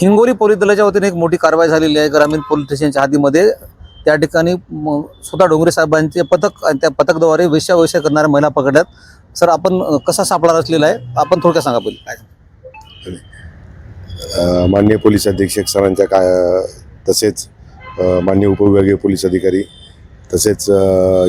Hingoli police दलाच्या वतीने एक मोठी कारवाई झालेली आहे. ग्रामीण पोलीस स्टेशनच्या हद्दीमध्ये त्या ठिकाणी स्वतः डोंगरे साहेबांचे पथक आणि त्या पथकद्वारे वेश्यावेश्या करणाऱ्या महिला पकडल्यात. सर आपण कसा सापळा रचलेला आहे? आपण थोडक्यात सांगा पहिले. काय माननीय पोलीस अधीक्षक सरांच्या का तसेच माननीय उपविभागीय पोलीस अधिकारी तसेच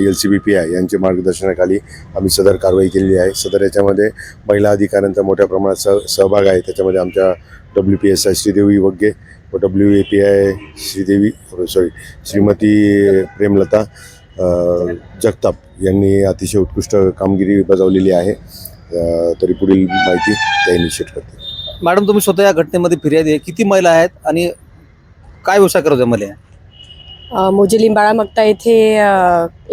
L C B P I यांच्या मार्गदर्शनाखाली आम्ही सदर कारवाई केलेली आहे. सदर याच्यामध्ये महिला अधिकाऱ्यांचा मोठ्या प्रमाणात सह सहभाग आहे. त्याच्यामध्ये आमच्या W P S I Sridevi Wagge व W A P I Sridevi sorry Shrimati Premlata Jagtap यांनी अतिशय उत्कृष्ट कामगिरी बजावलेली आहे. तरी पुढील माहिती त्या इनिशिएट करते मॅडम तुम्ही स्वतः या घटनेमध्ये फिर्यादी आहे. किती महिला आहेत आणि काय व्यवसाय करत मला? महिला मोजे लिंबाळा मगता येथे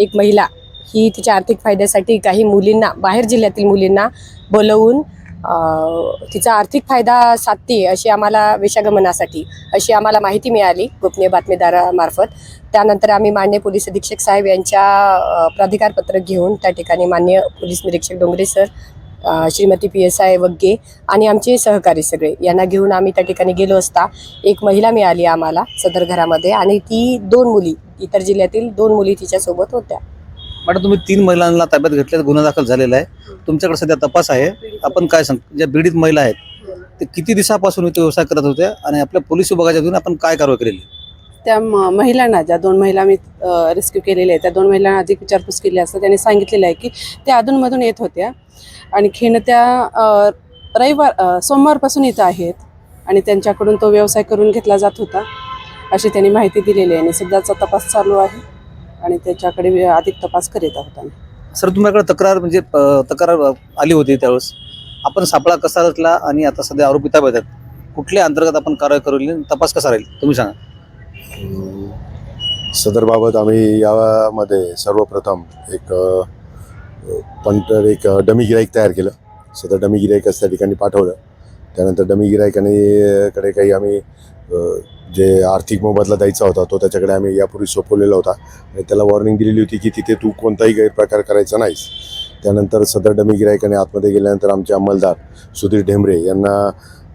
एक महिला ही तिच्या आर्थिक फायद्यासाठी काही मुलींना बाहेर जिल्ह्यातील मुलींना बोलवून तिचा आर्थिक फायदा साधते अशी आम्हाला वेशागमनासाठी अशी आम्हाला माहिती मिळाली गोपनीय बातमीदारामार्फत. त्यानंतर आम्ही मान्य पोलीस अधीक्षक साहेब यांच्या प्राधिकारपत्रक प्राधिकारपत्र घेऊन त्या ठिकाणी मान्य पोलीस निरीक्षक Dongre sir Shrimati P S I Wagge आणि आमचे सहकारी सगळे. यांना घेऊन आम्ही त्या ठिकाणी गेलो असता. एक महिला मिळाली आम्हाला सदर घरामध्ये आणि ती दोन मुली इतर जिल्ह्यातील दोन मुली तिच्यासोबत होत्या. मॅडम तुम्ही तीन महिलांना ताब्यात घेतल्यात गुन्हा दाखल झालेला आहे. तुमच्याकडे सध्या तपास आहे. आपण काय सांग? ज्या पीडित महिला आहेत ते किती दिवसापासून व्यवसाय करत होत्या आणि आपल्या पोलीस विभागाच्या आपण काय कारवाई केलेली? त्या म- महिलांना ज्या दोन महिला मी रेस्क्यू केलेल्या आहेत त्या दोन महिलांना अधिक विचारपूस केली असता त्यांनी सांगितलेलं आहे की त्या अधूनमधून येत होत्या. आणखीन त्या रविवार सोमवारपासून इथं आहेत आणि त्यांच्याकडून तो व्यवसाय करून घेतला जात होता अशी त्यांनी माहिती दिलेली आहे. आणि सध्याचा तपास चालू आहे आणि त्याच्याकडे अधिक तपास करीत आहोत आम्ही. सर तुमच्याकडे तक्रार म्हणजे तक्रार आली होती त्यावेळेस. आपण सापळा कसा रचला आणि आता सध्या आरोपी ताब्यात कुठल्या अंतर्गत आपण कारवाई करू? तपास कसा राहील? तुम्ही सांगा. सदरबाबत आम्ही यामध्ये सर्वप्रथम एक पंटर एक डमी गिराईक तयार केलं. सदर डमी गिराईकच त्या ठिकाणी पाठवलं. त्यानंतर डमी गिराईकाने काही आम्ही जे आर्थिक मोबदला द्यायचा होता तो त्याच्याकडे आम्ही यापूर्वी सोपवलेला होता. आणि त्याला वॉर्निंग दिलेली होती की तिथे तू कोणताही गैरप्रकार करायचा नाहीस. त्यानंतर सदर डमी गिराईकाने आतमध्ये गेल्यानंतर आमचे अंमलदार सुधीर ढेंबरे यांना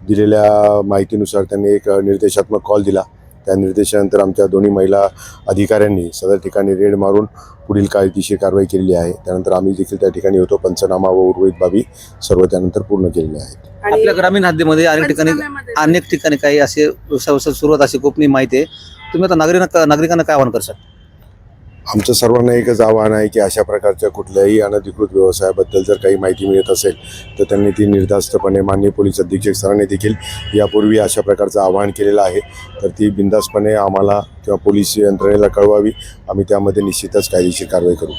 दिलेल्या माहितीनुसार त्यांनी एक निर्देशात्मक कॉल दिला. त्या निर्देशानंतर आमच्या दोन्ही महिला अधिकाऱ्यांनी सदर ठिकाणी रेड मारून पुढील कायदेशीर कारवाई केलेली आहे. त्यानंतर आम्ही देखील त्या ठिकाणी होतो. पंचनामा व उर्वरित बाबी सर्व त्यानंतर पूर्ण केलेल्या आहेत. आपल्या ग्रामीण हद्दीमध्ये अनेक ठिकाणी अनेक ठिकाणी काही असे सुरुवात अशी गोपनीय माहिती आहे. तुम्ही आता नागरिकांना नागरिकांना काय आवाहन करशाल? आमचं सर्वांना एकच आव्हान आहे की अशा प्रकारच्या कुठल्याही अनधिकृत व्यवसायाबद्दल जर काही माहिती मिळत असेल तर त्यांनी ती निर्धास्तपणे मान्य पोलीस अधीक्षक सरांनी देखील यापूर्वी अशा प्रकारचं आवाहन केलेलं आहे. तर ती बिंदासपणे आम्हाला किंवा पोलीस यंत्रणेला कळवावी. आम्ही त्यामध्ये निश्चितच कायदेशीर कारवाई करू.